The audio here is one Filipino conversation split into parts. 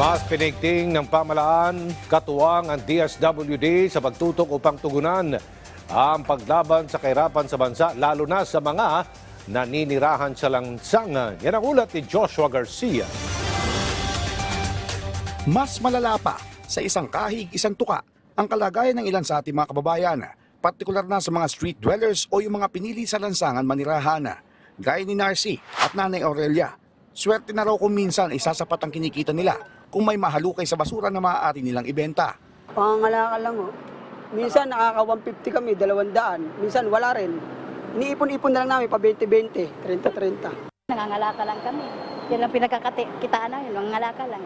Mas pinigting ng pamalaan, katuwang ang DSWD sa pagtutok upang tugunan ang paglaban sa kahirapan sa bansa, lalo na sa mga naninirahan sa lansangan. Yan ang ulat ni Joshua Garcia. Mas malala pa sa isang kahig, isang tuka ang kalagayan ng ilan sa ating mga kababayan, partikular na sa mga street dwellers o yung mga pinili sa lansangan manirahan, gaya ni Narcy at Nanay Aurelia. Swerte na raw kung minsan ay sasapat ang kinikita nila kung may mahalukay sa basura na maaari nilang ibenta. Pangangalaka lang oh. Minsan nakaka 150 kami, 200. Minsan wala rin. Iniipon-ipon na lang namin pa 20-20, 30-30. Nangangalaka lang kami. Yan ang pinagkakakitaan namin, nangangalaka lang.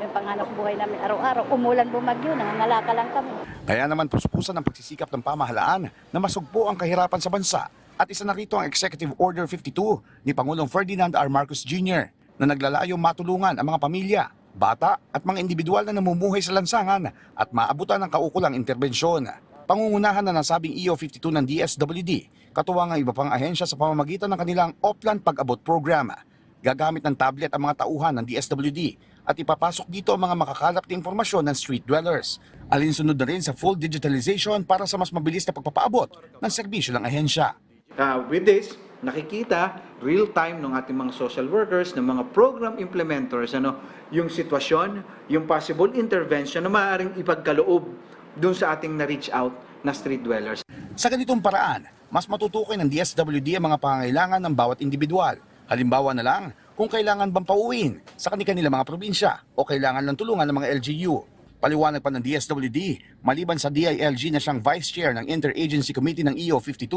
Yung panghanap buhay namin araw-araw. Umulan bumagyo, nangangalaka lang kami. Kaya naman puspusan ang pagsisikap ng pamahalaan na masugpo ang kahirapan sa bansa at isa na rito ang Executive Order 52 ni Pangulong Ferdinand R. Marcos Jr. na naglalayong matulungan ang mga pamilya, bata at mga individual na namumuhay sa lansangan at maabutan ng kaukulang interbensyon. Pangungunahan na nasabing EO52 ng DSWD, katuwang ang iba pang ahensya sa pamamagitan ng kanilang Oplan Pag-abot Program. Gagamit ng tablet ang mga tauhan ng DSWD at ipapasok dito ang mga makakalap na impormasyon ng street dwellers. Alinsunod na rin sa full digitalization para sa mas mabilis na pagpapaabot ng serbisyo ng ahensya. Uh, with this, nakikita real time ng ating mga social workers, ng mga program implementers, ano, yung sitwasyon, yung possible intervention na maaaring ipagkaloob dun sa ating na-reach out na street dwellers. Sa ganitong paraan, mas matutukoy ng DSWD ang mga pangangailangan ng bawat individual. Halimbawa na lang, kung kailangan bang pauwiin sa kanilang mga probinsya o kailangan ng tulungan ng mga LGU. Paliwanag pa ng DSWD, maliban sa DILG na siyang Vice Chair ng Interagency Committee ng EO52,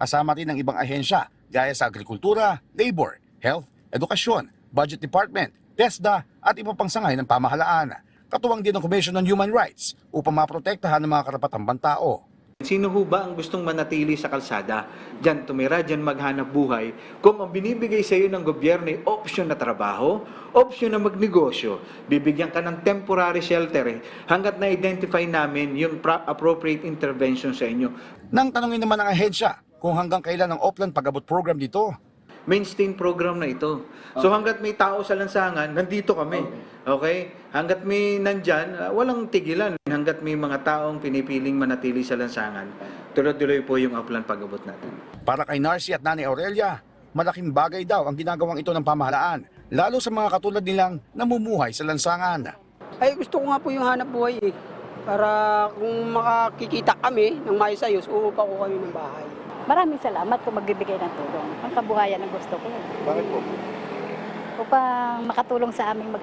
kasama rin ng ibang ahensya gaya sa agrikultura, labor, health, edukasyon, budget department, TESDA at iba pang sangay ng pamahalaan. Katuwang din ang Commission on Human Rights upang maprotektahan ang mga karapatang bantao. Sino ho ba ang gustong manatili sa kalsada? Diyan tumira, diyan maghanap buhay. Kung ang binibigay sa iyo ng gobyerno ay option na trabaho, option na magnegosyo, bibigyan ka ng temporary shelter eh, hanggat na-identify namin yung appropriate intervention sa inyo. Nang tanongin naman ng ahensya kung hanggang kailan ang Oplan pag-abot program dito, Mainstay program na ito. So hanggat may tao sa lansangan, nandito kami. Okay? Hanggat may nandyan, ah, walang tigilan. Hanggat may mga taong pinipiling manatili sa lansangan, tuloy-tuloy po yung upland pag-abot natin. Para kay Narcy at Nanay Aurelia, malaking bagay daw ang ginagawang ito ng pamahalaan, lalo sa mga katulad nilang namumuhay sa lansangan. Ay gusto ko nga po yung hanap buhay eh. Para kung makakikita kami ng maayos-ayos, uupa ko kami ng bahay. Maraming salamat kung magbibigay ng tulong. Ang kabuhayan ang gusto ko. Bakit po? Upang makatulong sa aming mag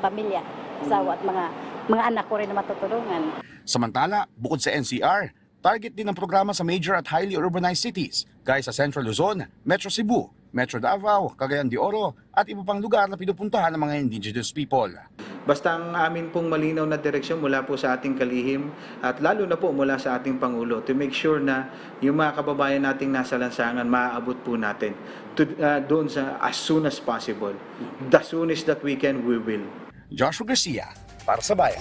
pamilya, asawa at mga mga anak ko rin na matutulungan. Samantala, bukod sa NCR, target din ang programa sa major at highly urbanized cities, gaya sa Central Luzon, Metro Cebu, Metro Davao, Cagayan de Oro, at iba pang lugar na pinupuntahan ng mga indigenous people. Basta ang amin pong malinaw na direksyon mula po sa ating kalihim at lalo na po mula sa ating Pangulo to make sure na yung mga kababayan nating nasa lansangan maaabot po natin to, uh, doon sa as soon as possible. The soonest that we can, we will. Joshua Garcia, para sa Bayan.